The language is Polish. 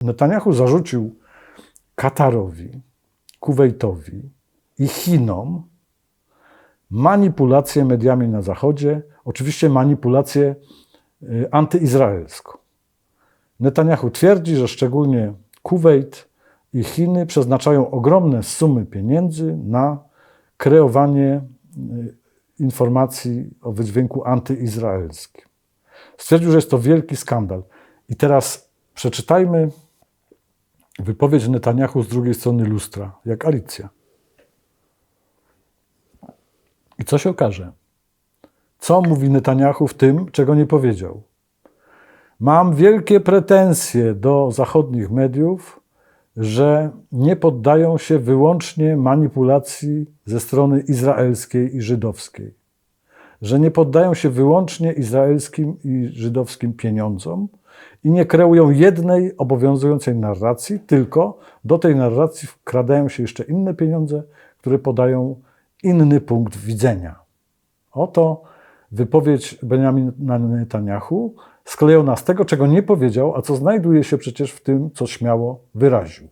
Netanyahu zarzucił Katarowi, Kuwejtowi i Chinom manipulację mediami na Zachodzie, oczywiście manipulację y, antyizraelską. Netanyahu twierdzi, że szczególnie Kuwejt i Chiny przeznaczają ogromne sumy pieniędzy na kreowanie y, informacji o wydźwięku antyizraelskim. Stwierdził, że jest to wielki skandal. I teraz przeczytajmy wypowiedź Netanyahu z drugiej strony lustra, jak Alicja. I co się okaże? Co mówi Netanyahu w tym, czego nie powiedział? Mam wielkie pretensje do zachodnich mediów, że nie poddają się wyłącznie manipulacji ze strony izraelskiej i żydowskiej, że nie poddają się wyłącznie izraelskim i żydowskim pieniądzom i nie kreują jednej obowiązującej narracji, tylko do tej narracji wkradają się jeszcze inne pieniądze, które podają inny punkt widzenia. Oto wypowiedź Benjamina Netanyahu sklejona z tego, czego nie powiedział, a co znajduje się przecież w tym, co śmiało wyraził.